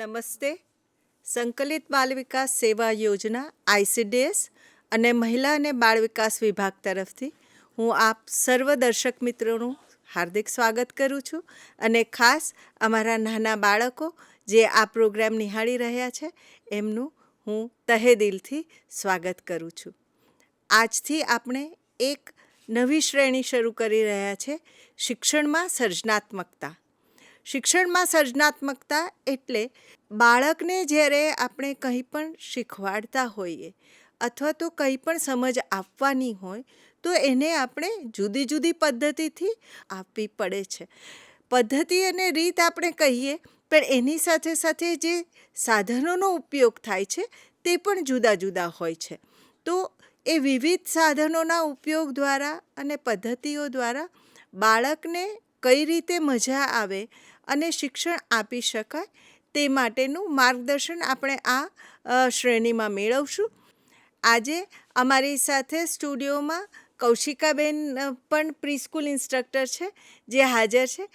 નમસ્તે. સંકલિત બાલ વિકાસ સેવા યોજના આઈસીડીએસ અને મહિલા અને બાળ વિકાસ વિભાગ તરફથી હું આપ સર્વ દર્શક મિત્રોનું હાર્દિક સ્વાગત કરું છું અને ખાસ અમારા નાના બાળકો જે આ પ્રોગ્રામ નિહાળી રહ્યા છે એમનું હું તહે દિલથી સ્વાગત કરું છું. આજથી આપણે એક નવી શ્રેણી શરૂ કરી રહ્યા છે શિક્ષણમાં સર્જનાત્મકતા. શિક્ષણમાં સર્જનાત્મકતા એટલે બાળકને જ્યારે આપણે કંઈ પણ શીખવાડતા હોઈએ અથવા તો કંઈ પણ સમજ આપવાની હોય, તો એને આપણે જુદી જુદી પદ્ધતિથી આપવી પડે છે. પદ્ધતિ અને રીત આપણે કહીએ, પણ એની સાથે સાથે જે સાધનોનો ઉપયોગ થાય છે, તે પણ જુદા જુદા હોય છે. તો એ વિવિધ સાધનોના ઉપયોગ દ્વારા અને પદ્ધતિઓ દ્વારા બાળકને કઈ રીતે મજા આવે અને શિક્ષણ આપી શકાય તે માટેનું માર્ગદર્શન આપણે આ શ્રેણીમાં મેળવશું. આજે અમારી સાથે સ્ટુડિયોમાં કૌશિકાબેન પણ પ્રીસ્કૂલ ઇન્સ્ટ્રક્ટર છે, જે હાજર છે.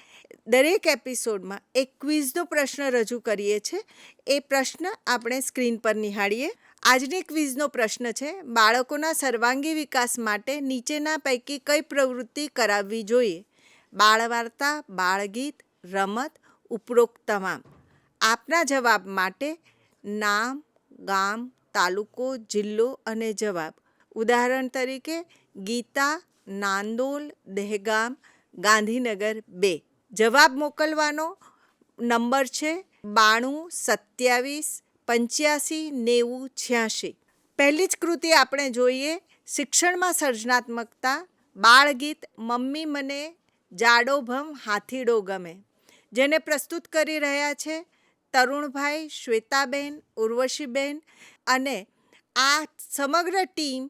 દરેક એપિસોડમાં એક ક્વિઝનો પ્રશ્ન રજૂ કરીએ છીએ એ પ્રશ્ન આપણે સ્ક્રીન પર નિહાળીએ. આજની ક્વિઝનો પ્રશ્ન છે, બાળકોના સર્વાંગી વિકાસ માટે નીચેના પૈકી કઈ પ્રવૃત્તિ કરાવવી જોઈએ? બાળ વાર્તા બાળગીત રમત ઉપરોક્ત તમામ આપના જવાબ માટે નામ, ગામ, તાલુકો, જિલ્લો અને જવાબ. ઉદાહરણ તરીકે, ગીતા, નાંદોલ, દહેગામ, ગાંધીનગર બે. જવાબ મોકલવાનો નંબર છે બાણું, સત્યાવીસ, પંચ્યાસી, નેવું છ્યાસી પહેલી જ કૃતિ આપણે જોઈએ શિક્ષણમાં સર્જનાત્મકતા, બાળગીત, મમ્મી મને જાડોભમ હાથીડો ગમે. જેને પ્રસ્તુત કરી રહ્યા છે તરુણભાઈ શ્વેતાબેન, ઉર્વશીબેન અને આ સમગ્ર ટીમ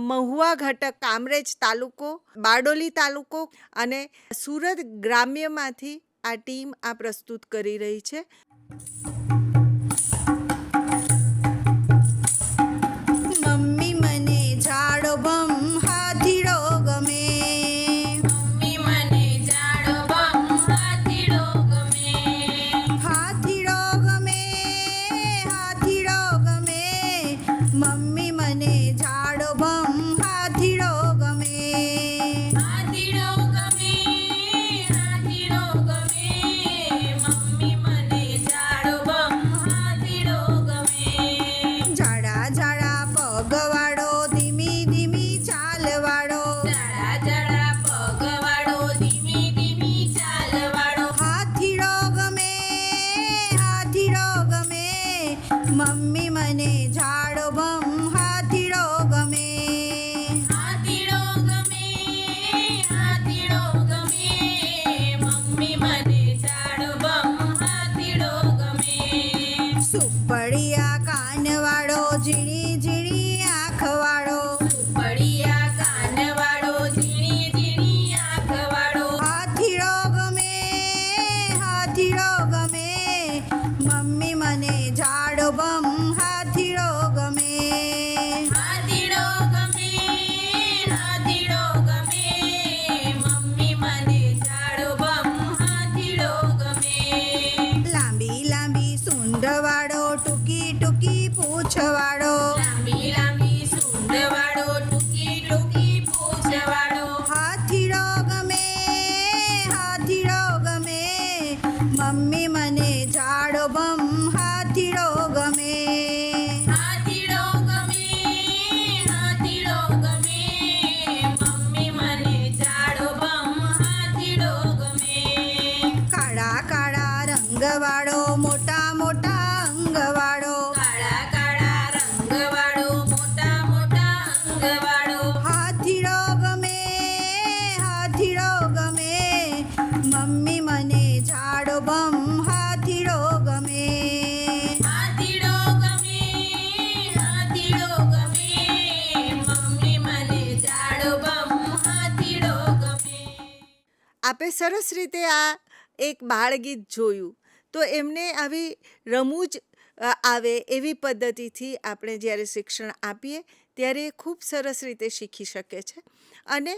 મહુવા ઘટક, કામરેજ તાલુકો, બારડોલી તાલુકો અને સુરત ગ્રામ્યમાંથી આ ટીમ આ પ્રસ્તુત કરી રહી છે. આપે સરસ રીતે આ એક બાળગીત જોયું. તો એમને આવી રમૂજ આવે એવી પદ્ધતિથી આપણે જ્યારે શિક્ષણ આપીએ ત્યારે એ ખૂબ સરસ રીતે શીખી શકે છે. અને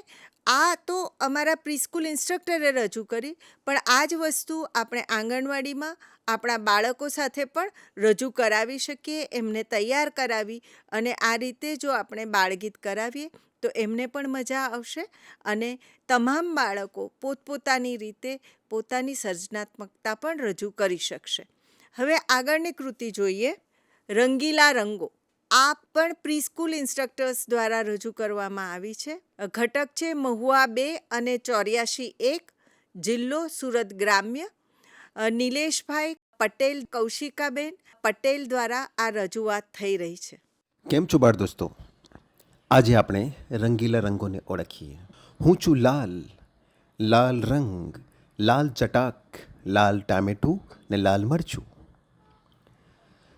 આ તો અમારા પ્રિસ્કૂલ ઇન્સ્ટ્રક્ટરે રજૂ કરી, પણ આ જ વસ્તુ આપણે આંગણવાડીમાં આપણા બાળકો સાથે પણ રજૂ કરાવી શકીએ, એમને તૈયાર કરાવી અને આ રીતે જો આપણે બાળગીત કરાવીએ તો એમને પણ મજા આવશે અને તમામ બાળકો પોતપોતાની રીતે પોતાની સર્જનાત્મકતા પણ રજૂ કરી શકશે. હવે આગળની કૃતિ જોઈએ. રંગીલા રંગો. આ પણ પ્રીસ્કૂલ ઇન્સ્ટ્રક્ટર્સ દ્વારા રજૂ કરવામાં આવી છે. ઘટક છે મહુઆ બે અને ચોર્યાસી એક, જિલ્લો સુરત ગ્રામ્ય. નિલેશભાઈ પટેલ, કૌશિકાબેન પટેલ દ્વારા આ રજૂઆત થઈ રહી છે. કેમ છો બાળ દોસ્તો? આજે આપણે રંગીલા રંગોને ઓળખીએ. હું છું લાલ લાલ રંગ, લાલ ચટાક, લાલ ટામેટું ને લાલ મરચું.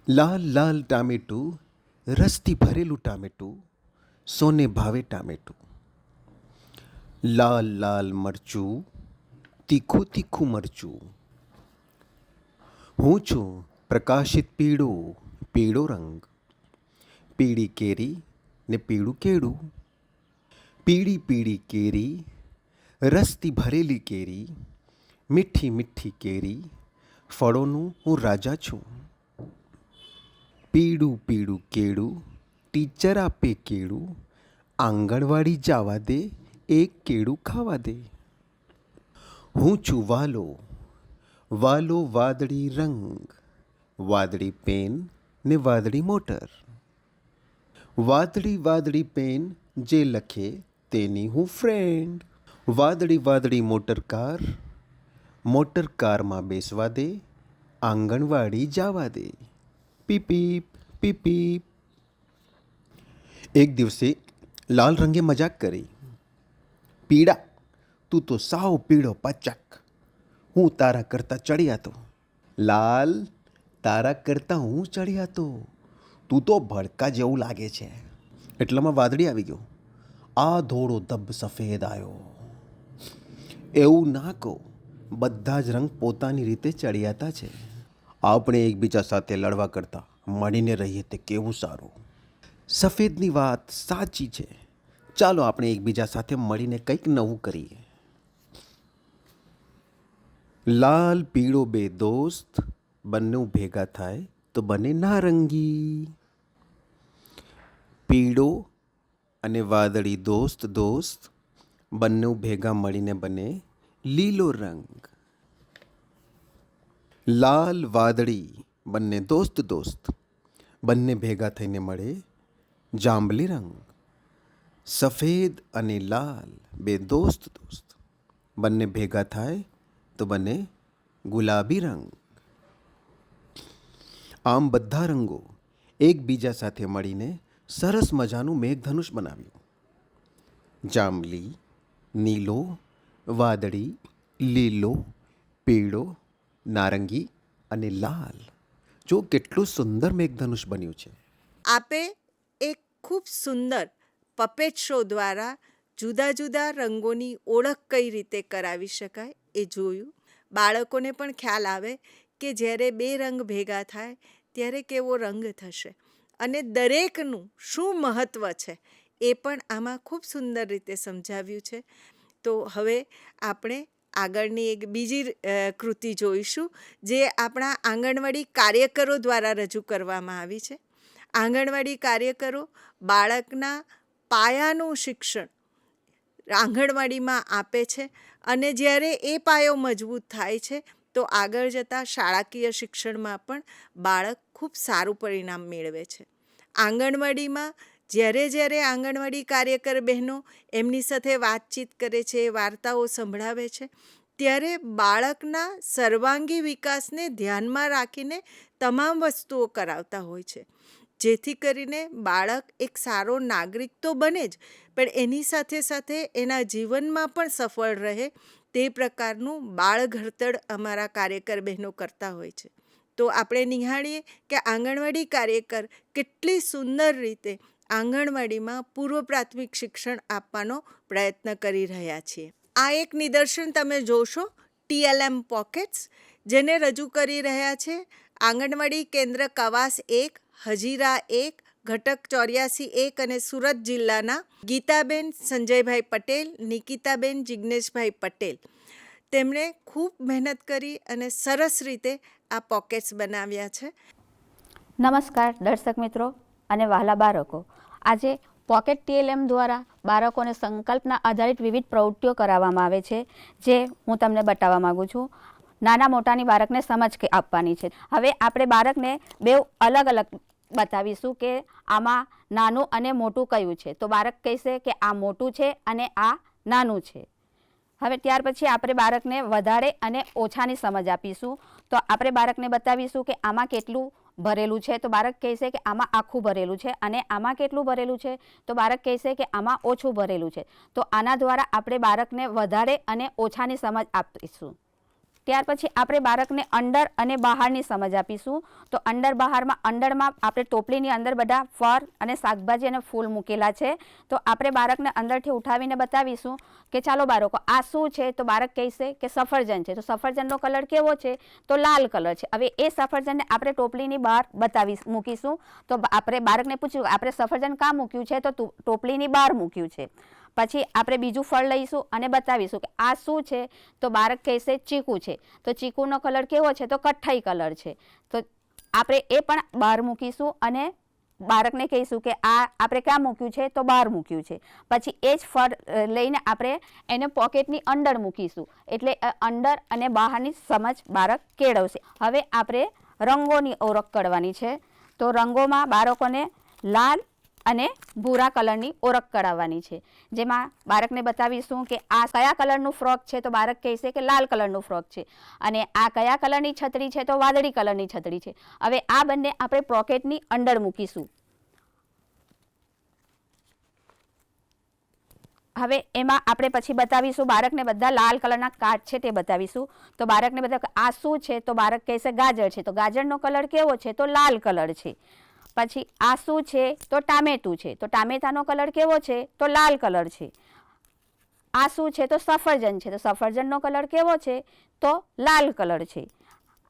લાલ લાલ ટામેટું, રસથી ભરેલું ટામેટું, સોને ભાવે ટામેટું. લાલ લાલ મરચું, તીખું તીખું મરચું. હું છું પ્રકાશિત પીળો પીળો રંગ. પીળી કેરી ને પીળું કેળું, પીળી પીળી કેરી, રસથી ભરેલી કેરી, મીઠી મીઠી કેરી, ફળોનું હું રાજા છું. પીળું પીળું કેળું, ટીચર આપે કેળું, આંગણવાડી જવા દે, એક કેળું ખાવા દે. હું છું વાલો વાલો વાદળી રંગ, વાદળી પેન ને વાદળી મોટર. વાદળી વાદળી પેન જે લખે તેની હું ફ્રેન્ડ વાદળી વાદળી મોટર કાર મોટર કારમાં બેસવા દે, આંગણવાડી જવા દે. પીપીપ પીપીપ એક દિવસે લાલ રંગે મજાક કરી. પીડા, તું તો સાવ પીળો પચક. હું તારા કરતાં ચડ્યા તો લાલ તારા કરતાં હું ચડિયાતો. તું તો ભડકા જેવું લાગે છે. એટલામાં વાદળી આવી ગયો. આ ધોળો ધબ સફેદ આવ્યો એવું ના કહો, બધા જ રંગ પોતાની રીતે ચડિયાતા છે. આપણે એકબીજા સાથે લડવા કરતાં મળીને રહીએ તે કેવું સારું? સફેદની વાત સાચી છે. ચાલો આપણે એકબીજા સાથે મળીને કંઈક નવું કરીએ. લાલ, પીળો બે દોસ્ત બંને ભેગા થાય તો બને નારંગી. પીળો અને વાદળી દોસ્ત દોસ્ત બંને ભેગા મળીને બને લીલો રંગ. લાલ વાદળી બંને દોસ્ત દોસ્ત બંને ભેગા થઈને મળે જાંબલી રંગ. સફેદ અને લાલ બે દોસ્ત દોસ્ત બંને ભેગા થાય તો બને ગુલાબી રંગ. આમ બધા રંગો એકબીજા સાથે મળીને સરસ મજાનું મેઘધનુષ બનાવ્યું. જાંબલી, નીલો, વાદળી, લીલો, પીળો, નારંગી અને લાલ. જો કેટલું સુંદર મેઘધનુષ બન્યું છે. આપે એક ખૂબ સુંદર પપેટ શો દ્વારા જુદા જુદા રંગોની ઓળખ કઈ રીતે કરાવી શકાય એ જોયું. બાળકોને પણ ખ્યાલ આવે કે જ્યારે બે રંગ ભેગા થાય ત્યારે કેવો રંગ થશે. અને દરેકનું શું મહત્ત્વ છે એ પણ આમાં ખૂબ સુંદર રીતે સમજાવ્યું છે. તો હવે આપણે આગળની એક બીજી કૃતિ જોઈશું, જે આપણા આંગણવાડી કાર્યકરો દ્વારા રજૂ કરવામાં આવી છે. આંગણવાડી કાર્યકરો બાળકના પાયાનું શિક્ષણ આંગણવાડીમાં આપે છે અને જ્યારે એ પાયો મજબૂત થાય છે, તો આગળ જતાં શાળાકીય શિક્ષણમાં પણ બાળક ખૂબ સારું પરિણામ મેળવે છે. આંગણવાડીમાં જ્યારે જ્યારે આંગણવાડી કાર્યકર બહેનો એમની સાથે વાતચીત કરે છે, વાર્તાઓ સંભળાવે છે, ત્યારે બાળકના સર્વાંગી વિકાસને ધ્યાનમાં રાખીને તમામ વસ્તુઓ કરાવતા હોય છે. જેથી કરીને બાળક એક સારો નાગરિક તો બને જ, પણ એની સાથે સાથે એના જીવનમાં પણ સફળ રહે તે પ્રકારનું બાળ ઘડતર અમારા કાર્યકર બહેનો કરતા હોય છે. તો આપણે નિહાળીએ કે આંગણવાડી કાર્યકર કેટલી સુંદર રીતે આંગણવાડીમાં પૂર્વ પ્રાથમિક શિક્ષણ આપવાનો પ્રયત્ન કરી રહ્યા છીએ. આ એક નિદર્શન તમે જોશો, ટીએલએમ પોકેટ્સ, જેને રજૂ કરી રહ્યા છે. આંગણવાડી કેન્દ્ર કવાસ એક, હજીરા એક, ઘટક ચોર્યાસી એક અને સુરત જિલ્લાના ગીતાબેન સંજયભાઈ પટેલ, નિકિતાબેન જિજ્ઞેશભાઈ પટેલ. તેમણે ખૂબ મહેનત કરી અને સરસ રીતે આ પોકેટ્સ બનાવ્યા છે. નમસ્કાર, દર્શક મિત્રો અને વહાલા બાળકો. આજે પોકેટ ટીએલએમ દ્વારા બાળકોને સંકલ્પના આધારિત વિવિધ પ્રવૃત્તિઓ કરાવવામાં આવે છે, જે હું તમને બતાવવા માગું છું. નાના મોટાની બાળકને સમજ આપવાની છે. હવે આપણે બાળકને બે અલગ અલગ બતાવીશું કે આમાં નાનું અને મોટું કયું છે. તો બાળક કહેશે કે આ મોટું છે અને આ નાનું છે. હવે ત્યાર પછી આપણે બાળકને વધારે અને ઓછાની સમજ આપીશું. તો આપણે બાળકને બતાવીશું કે આમાં કેટલું ભરેલું છે. તો બાળક કહેશે કે આમાં આખું ભરેલું છે અને આમાં કેટલું ભરેલું છે? તો બાળક કહેશે કે આમાં ઓછું ભરેલું છે. તો આના દ્વારા આપણે બાળકને વધારે અને ઓછાની સમજ આપીશું. ત્યાર પછી આપણે બાળકને અંડર અને બહારની સમજ આપીશું. તો અંડર બહારમાં અંડરમાં આપણે ટોપલીની અંદર બધા ફળ અને શાકભાજી અને ફૂલ મૂકેલા છે. તો આપણે બાળકને અંદરથી ઉઠાવીને બતાવીશું કે ચાલો બાળકો, આ શું છે? તો બાળક કહેશે કે સફરજન છે. તો સફરજનનો કલર કેવો છે? તો લાલ કલર છે. હવે એ સફરજનને આપણે ટોપલીની બહાર બતાવી મૂકીશું. તો આપણે બાળકને પૂછ્યું, આપણે સફરજન કાં મૂક્યું છે? તો ટોપલીની બહાર મૂક્યું છે. પછી આપણે બીજું ફળ લઈશું અને બતાવીશું કે આ શું છે? તો બાળક કહેશે ચીકુ છે. તો ચીકુનો કલર કેવો છે? તો કઠ્ઠાઈ કલર છે. તો આપણે એ પણ બહાર મૂકીશું અને બાળકને કહીશું કે આ આપણે ક્યાં મૂક્યું છે? તો બહાર મૂક્યું છે. પછી એ જ ફળ લઈને આપણે એને પોકેટની અંદર મૂકીશું. એટલે અંદર અને બહારની સમજ બાળક કેળવશે. હવે આપણે રંગોની ઓળખ કરવાની છે. તો રંગોમાં બાળકોને લાલ અને ભૂરા કલરની ઓળખ કરાવવાની છે. જેમાં બાળકને બતાવીશું કે આ કયા કલરનું ફ્રોક છે તો બાળક કહેશે કે લાલ કલરનું ફ્રોક છે. અને આ કયા કલરની છત્રી છે તો વાદળી કલરની છત્રી છે. હવે આ બંને આપણે પોકેટની અંદર મૂકીશું. હવે એમાં આપણે પછી બતાવીશું બાળકને બધા લાલ કલરના કાર્ડ છે તે બતાવીશું. તો બાળકને બધા, આ શું છે? તો બાળક કહેશે, ગાજર છે. તો ગાજરનો કલર કેવો છે? તો લાલ કલર છે. પછી આ શું છે, તો ટામેટું છે. તો ટામેટાનો કલર કેવો છે? તો લાલ કલર છે. આ શું છે, તો સફરજન છે. તો સફરજનનો કલર કેવો છે? તો લાલ કલર છે.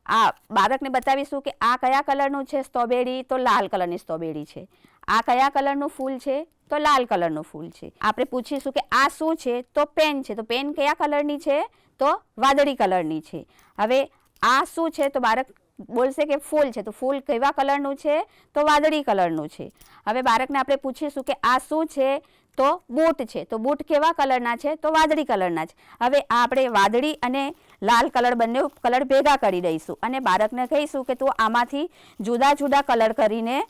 આ બાળકને બતાવીશું કે આ કયા કલરનું છે સ્ટ્રોબેરી? તો લાલ કલરની સ્ટ્રોબેરી છે. આ કયા કલરનું ફૂલ છે? તો લાલ કલરનું ફૂલ છે. આપણે પૂછીશું કે આ શું છે? તો પેન છે. તો પેન કયા કલરની છે? તો વાદળી કલરની છે. હવે આ શું છે? તો બાળક બોલશે કે ફૂલ છે, તો ફૂલ કેવા કલરનું છે? તો વાદળી કલરનું છે. હવે બાળકને આપણે પૂછીશું કે આ શું છે? તો બૂટ છે. તો બૂટ કેવા કલરના છે? તો વાદળી કલરના છે. હવે આ આપણે વાદળી અને લાલ કલર બંને કલર ભેગા કરી દઈશું અને બાળકને કહીશું કે તું આમાંથી જુદા જુદા કલર કરીને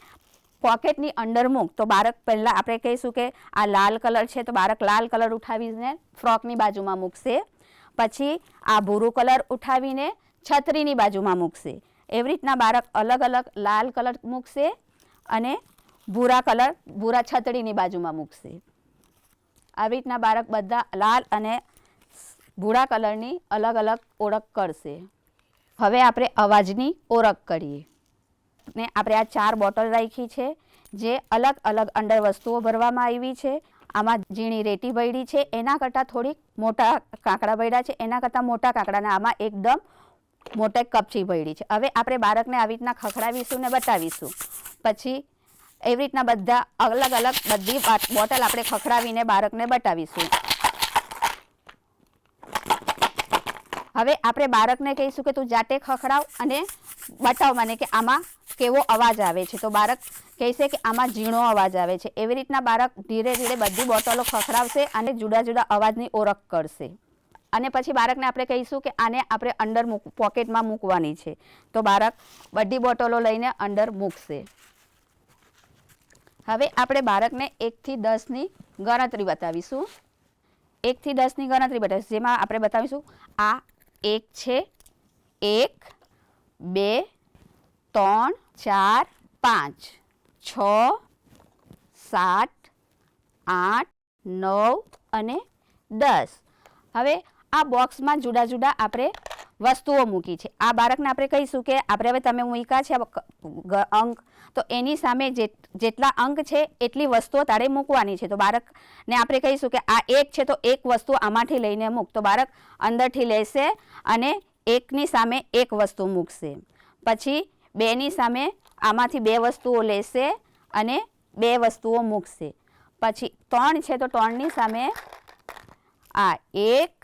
પોકેટની અંદર મૂક. તો બાળક પહેલાં આપણે કહીશું કે આ લાલ કલર છે, તો બાળક લાલ કલર ઉઠાવીને ફ્રોકની બાજુમાં મૂકશે. પછી આ ભૂરું કલર ઉઠાવીને છત્રીની બાજુમાં મૂકશે. એવી રીતના બાળક અલગ અલગ લાલ કલર મૂકશે અને ભૂરા કલર, ભૂરા છતડીની બાજુમાં મૂકશે. આવી રીતના બાળક બધા લાલ અને ભૂરા કલરની અલગ અલગ ઓળખ કરશે. હવે આપણે અવાજની ઓળખ કરીએ. ને આપણે આ ચાર બોટલ રાખી છે, જે અલગ અલગ અંડર વસ્તુઓ ભરવામાં આવી છે. આમાં ઝીણી રેતી ભરી છે, એના કરતાં થોડીક મોટા કાંકડા ભર્યા છે, એના કરતાં મોટા કાંકડાને આમાં એકદમ મોટા કપચી ભળી છે. હવે આપણે બાળકને આવી રીતના ખખડાવીશું ને બતાવીશું. પછી એવી રીતના બધા અલગ અલગ બધી બોટલ આપણે ખખડાવીને બાળકને બતાવીશું. હવે આપણે બાળકને કહીશું કે તું જાતે ખખડાવ અને બતાવ મને કે આમાં કેવો અવાજ આવે છે. તો બાળક કહેશે કે આમાં ઝીણો અવાજ આવે છે. એવી રીતના બાળક ધીરે ધીરે બધી બોટલો ખખડાવશે અને જુદા જુદા અવાજની ઓળખ કરશે. અને પછી બાળકને આપણે કહીશું કે આને આપણે અંડર મૂક, પોકેટમાં મૂકવાની છે. તો બાળક બધી બોટલો લઈને અંડર મૂકશે. હવે આપણે બાળકને એકથી દસની ગણતરી બતાવીશું. એકથી દસની ગણતરી બતાવીશું. જેમાં આપણે બતાવીશું, આ એક છે, એક, બે, ત્રણ, ચાર, પાંચ, છ, સાત, આઠ, નવ અને દસ. હવે આ બોક્સમાં જુદા જુદા આપણે વસ્તુઓ મૂકી છે. આ બાળકને આપણે કહીશું કે આપણે હવે તમે મૂક્યા છે અંક. તો એની સામે જેટલા અંક છે, એટલી વસ્તુઓ તારે મૂકવાની છે. તો બાળકને આપણે કહીશું કે આ એક છે, તો એક વસ્તુ આમાંથી લઈને મૂક. તો બાળક અંદરથી લેશે અને એકની સામે એક વસ્તુ મૂકશે. પછી બેની સામે આમાંથી બે વસ્તુઓ લેશે અને બે વસ્તુઓ મૂકશે. પછી ત્રણ છે, તો ત્રણની સામે આ એક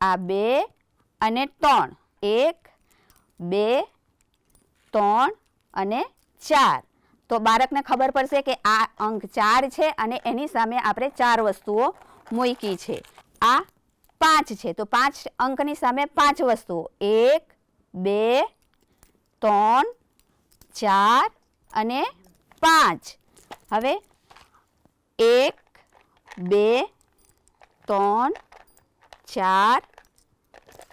આ બે અને ત્રણ. એક, બે, ત્રણ અને ચાર. તો બાળકને ખબર પડશે કે આ અંક ચાર છે અને એની સામે આપણે ચાર વસ્તુઓ મૂકી છે. આ પાંચ છે. તો પાંચ અંકની સામે પાંચ વસ્તુઓ. એક, બે, ત્રણ, ચાર અને પાંચ. હવે એક, બે, ત્રણ, ચાર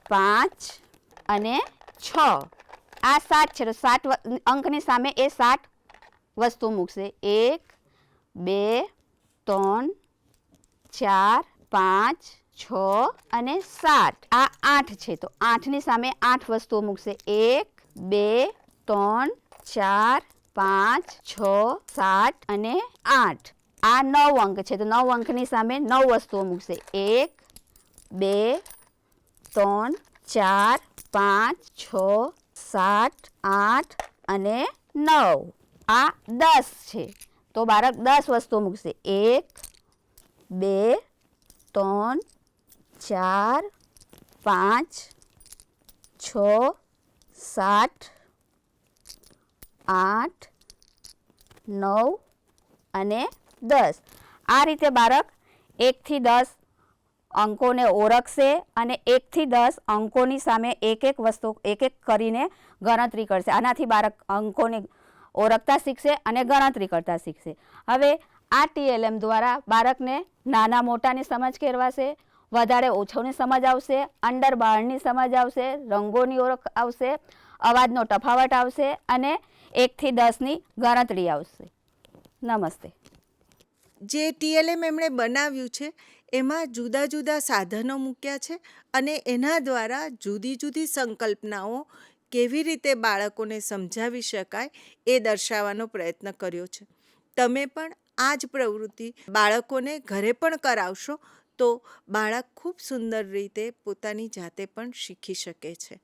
પાંચ અને છ. આ સાત છે. તો સાત વ- અંકની સામે એ સાત વસ્તુ મૂકશે. એક, બે, ત્રણ, ચાર, પાંચ, છ અને સાત. આ આઠ છે. તો આઠની સામે આઠ વસ્તુઓ મૂકશે. એક, બે, ત્રણ, ચાર, પાંચ, છ, સાત અને આઠ. આ નવ અંક છે. તો નવ અંકની સામે નવ વસ્તુઓ મૂકશે. એક, બે ત્રણ, ચાર, પાંચ, છ, સાત, આઠ અને નવ. આ દસ છે. તો બાળક દસ વસ્તુઓ મૂકશે. એક, બે, ત્રણ, ચાર, પાંચ, છ, સાત, આઠ, નવ અને દસ. આ રીતે બાળક એકથી દસ અંકોને ઓળખશે અને એકથી દસ અંકોની સામે એક એક વસ્તુ એક એક કરીને ગણતરી કરશે. આનાથી બાળક અંકોને ઓળખતા શીખશે અને ગણતરી કરતા શીખશે. હવે આ ટીએલએમ દ્વારા બાળકને નાના મોટાની સમજ કેળવાશે, વધારે ઓછોની સમજ આવશે, અંડર બહારની સમજ આવશે, રંગોની ઓળખ આવશે, અવાજનો તફાવત આવશે અને એકથી દસની ગણતરી આવશે. નમસ્તે. જે ટીએલએમ એમણે બનાવ્યું છે, એમાં જુદા જુદા સાધનો મૂક્યા છે અને એના દ્વારા જુદી જુદી સંકલ્પનાઓ કેવી રીતે બાળકોને સમજાવી શકાય એ દર્શાવવાનો પ્રયત્ન કર્યો છે. તમે પણ આ જ પ્રવૃત્તિ બાળકોને ઘરે પણ કરાવશો તો બાળક ખૂબ સુંદર રીતે પોતાની જાતે પણ શીખી શકે છે.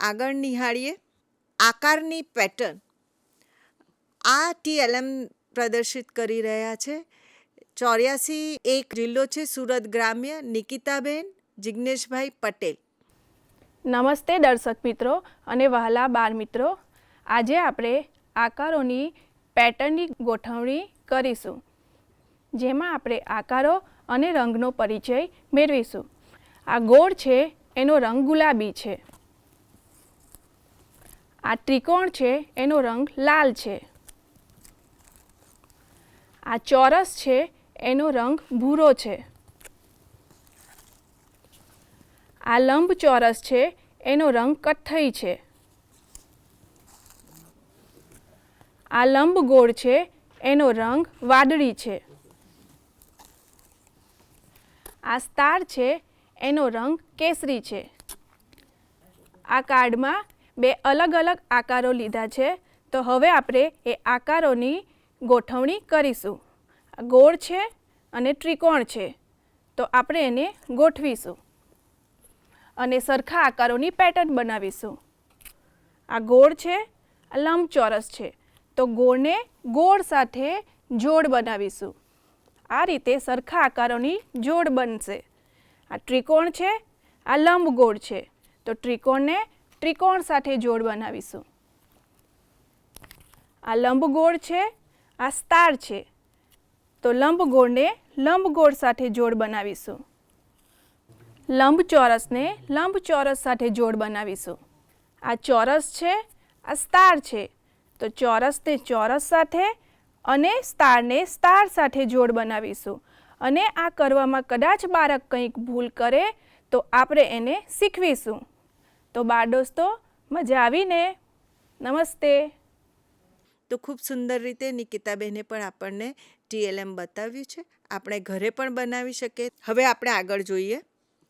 આગળ નિહાળીએ. આકારની પેટર્ન આ ટીએલએમ પ્રદર્શિત કરી રહ્યા છે. ચોર્યાસી એક જિલ્લો છે સુરત ગ્રામ્ય, નિકિતાબેન જિજ્ઞેશભાઈ પટેલ. નમસ્તે દર્શક મિત્રો અને વહાલા બાળ મિત્રો. આજે આપણે આકારોની પેટર્નની ગોઠવણી કરીશું, જેમાં આપણે આકારો અને રંગનો પરિચય મેળવીશું. આ ગોળ છે, એનો રંગ ગુલાબી છે. આ ત્રિકોણ છે, એનો રંગ લાલ છે. આ ચોરસ છે, એનો રંગ ભૂરો છે. આ લંબ ચોરસ છે, એનો રંગ કથ્થઈ છે. આ લંબ ગોળ છે, એનો રંગ વાદળી છે. આ સ્ટાર છે, એનો રંગ કેસરી છે. આ કાર્ડમાં બે અલગ અલગ આકારો લીધા છે, તો હવે આપણે એ આકારોની ગોઠવણી કરીશું. આ ગોળ છે અને ત્રિકોણ છે. તો આપણે એને ગોઠવીશું. અને સરખા આકારોની પેટર્ન બનાવીશું. આ ગોળ છે, આ લંબચોરસ છે. તો ગોળને ગોળ સાથે જોડ બનાવીશું. આ રીતે સરખા આકારોની જોડ બનશે. આ ત્રિકોણ છે, આ લંબગોળ છે. તો ત્રિકોણને ત્રિકોણ સાથે જોડ બનાવીશું. આ લંબગોળ છે આ સ્ટાર છે. તો લંબગોળને લંબગોળ સાથે જોડ બનાવીશું. લંબચોરસને લંબચોરસ સાથે જોડ બનાવીશું. આ ચોરસ છે, આ સ્ટાર છે. તો ચોરસને ચોરસ સાથે અને સ્ટારને સ્ટાર સાથે જોડ બનાવીશું. અને આ કરવામાં કદાચ બાળક કંઈક ભૂલ કરે, તો આપણે એને શીખવીશું. તો બાળ દોસ્તો, મજા આવીને. નમસ્તે. તો ખૂબ સુંદર રીતે નિકિતાબેને પણ આપણને ટીએલએમ બતાવ્યું છે. આપણે ઘરે પણ બનાવી શકીએ. હવે આપણે આગળ જોઈએ.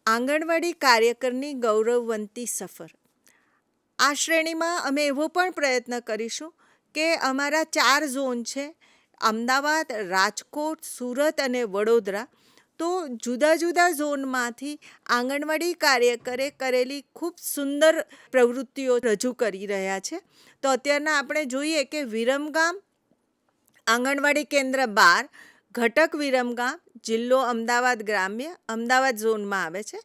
આંગણવાડી કાર્યકરની ગૌરવવંતી સફર. આ શ્રેણીમાં અમે એવો પણ પ્રયત્ન કરીશું કે અમારા ચાર ઝોન છે. અમદાવાદ, રાજકોટ, સુરત અને વડોદરા. તો જુદા જુદા ઝોનમાંથી આંગણવાડી કાર્યકરે કરેલી ખૂબ સુંદર પ્રવૃત્તિઓ રજૂ કરી રહ્યા છે. તો અત્યારના આપણે જોઈએ કે વિરમગામ, આંગણવાડી કેન્દ્ર બાર, ઘટક વિરમગામ, જિલ્લો અમદાવાદ ગ્રામ્ય, અમદાવાદ ઝોનમાં આવે છે.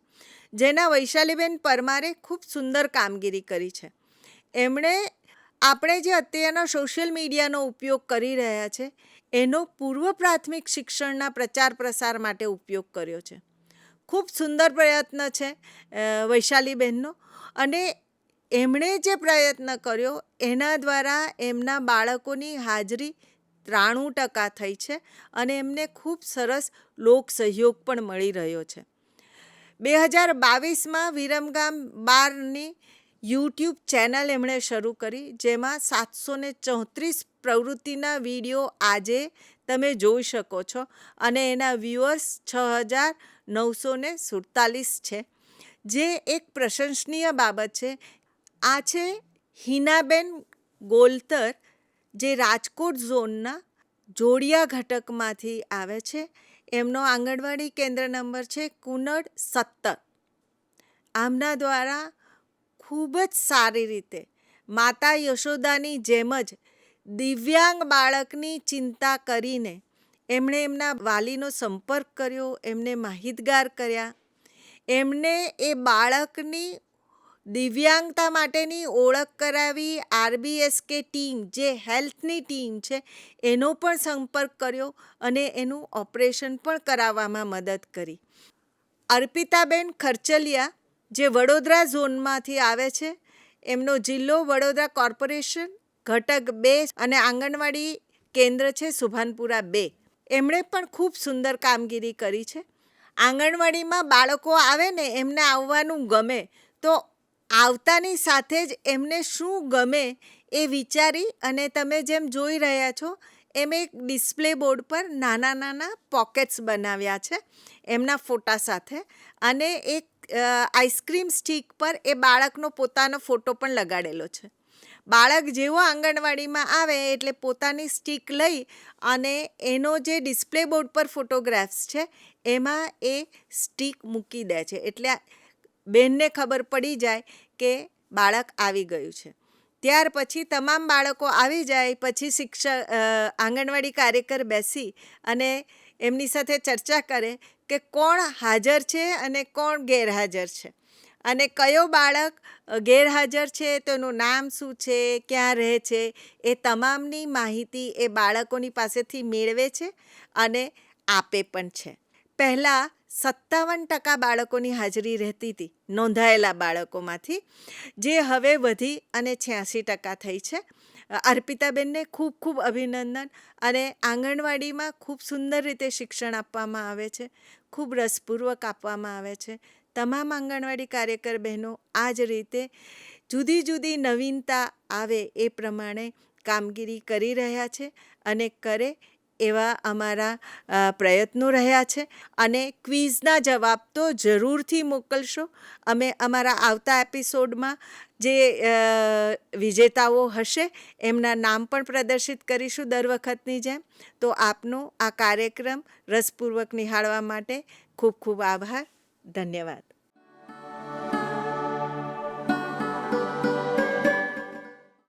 જેના વૈશાલીબેન પરમારે ખૂબ સુંદર કામગીરી કરી છે. એમણે આપણે જે અત્યારના સોશિયલ મીડિયાનો ઉપયોગ કરી રહ્યા છે, એનો પૂર્વ પ્રાથમિક શિક્ષણના પ્રચાર પ્રસાર માટે ઉપયોગ કર્યો છે. ખૂબ સુંદર પ્રયત્ન છે વૈશાલીબહેનનો અને એમણે જે પ્રયત્ન કર્યો એના દ્વારા એમના બાળકોની હાજરી ત્રાણું ટકા થઈ છે અને એમને ખૂબ સરસ લોક સહયોગ પણ મળી રહ્યો છે. બે હજાર બાવીસમાં વિરમગામ બારની યુટ્યુબ ચેનલ એમણે શરૂ કરી, જેમાં સાતસો ને ચોત્રીસ પ્રવૃત્તિના વીડિયો આજે તમે જોઈ શકો છો અને એના વ્યુઅર્સ છ હજાર નવસો સુડતાલીસ છે. જે એક પ્રશંસનીય બાબત છે આ છે હિનાબેન ગોલતર, જે રાજકોટ ઝોનના જોડિયા ઘટકમાંથી આવે છે. એમનો આંગણવાડી કેન્દ્ર નંબર છે કુનડ સત્તર. આમના દ્વારા ખૂબ જ સારી રીતે માતા યશોદાની જેમ જ દિવ્યાંગ બાળકની ચિંતા કરીને એમણે એમના વાલીનો સંપર્ક કર્યો, એમને માહિતગાર કર્યા. એમને એ બાળકની દિવ્યાંગતા માટેની ઓળખ કરાવી આરબીએસકે ટીમ, જે હેલ્થની ટીમ છે, એનો પણ સંપર્ક કર્યો અને એનું ઓપરેશન પણ કરાવવામાં મદદ કરી. અર્પિતાબેન ખર્ચલિયા, જે વડોદરા ઝોનમાંથી આવે છે, એમનો જિલ્લો વડોદરા કોર્પોરેશન ઘટક બે અને આંગણવાડી કેન્દ્ર છે, સુભાનપુરા બે. એમણે પણ ખૂબ સુંદર કામગીરી કરી છે. આંગણવાડીમાં બાળકો આવે ને એમને આવવાનું ગમે તો આવતાની સાથે જ એમને શું ગમે એ વિચારી અને તમે જેમ જોઈ રહ્યા છો, એમ એક ડિસ્પ્લે બોર્ડ પર નાના નાના પોકેટ્સ બનાવ્યા છે એમના ફોટા સાથે અને એક આઈસ્ક્રીમ સ્ટીક પર એ બાળકનો પોતાનો ફોટો પણ લગાડેલો છે. બાળક જેવો આંગણવાડીમાં આવે એટલે પોતાની સ્ટીક લઈ અને એનો જે ડિસ્પ્લે બોર્ડ પર ફોટોગ્રાફ્સ છે, એમાં એ સ્ટીક મૂકી દે છે. એટલે બેનને ખબર પડી જાય કે બાળક આવી ગયું છે. ત્યાર પછી તમામ બાળકો આવી જાય, પછી શિક્ષક આંગણવાડી કાર્યકર બેસી અને એમની સાથે ચર્ચા કરે કે કોણ હાજર છે અને કોણ ગેરહાજર છે. અને કયો બાળક ગેરહાજર છે તો એનું નામ શું છે, ક્યાં રહે છે, એ તમામની માહિતી એ બાળકોની પાસેથી મેળવે છે અને આપે પણ છે. પહેલાં સત્તાવન ટકા બાળકોની હાજરી રહેતી હતી, નોંધાયેલા બાળકોમાંથી, જે હવે વધી અને છ્યાસી ટકા થઈ છે. અર્પિતાબેનને ખૂબ ખૂબ અભિનંદન અને આંગણવાડીમાં ખૂબ સુંદર રીતે શિક્ષણ આપવામાં આવે છે, ખૂબ રસપૂર્વક આપવામાં આવે છે. તમામ આંગણવાડી કાર્યકર બહેનો આ જ રીતે જુદી જુદી નવીનતા આવે એ પ્રમાણે કામગીરી કરી રહ્યા છે અને કરે એવા અમારા પ્રયત્નો રહ્યા છે અને ક્વિઝના જવાબ તો જરૂરથી મોકલશો. અમે અમારા આવતા એપિસોડમાં જે વિજેતાઓ હશે એમના નામ પણ પ્રદર્શિત કરીશું દર વખતની જેમ. તો આપનો આ કાર્યક્રમ રસપૂર્વક નિહાળવા માટે ખૂબ ખૂબ આભાર. ધન્યવાદ.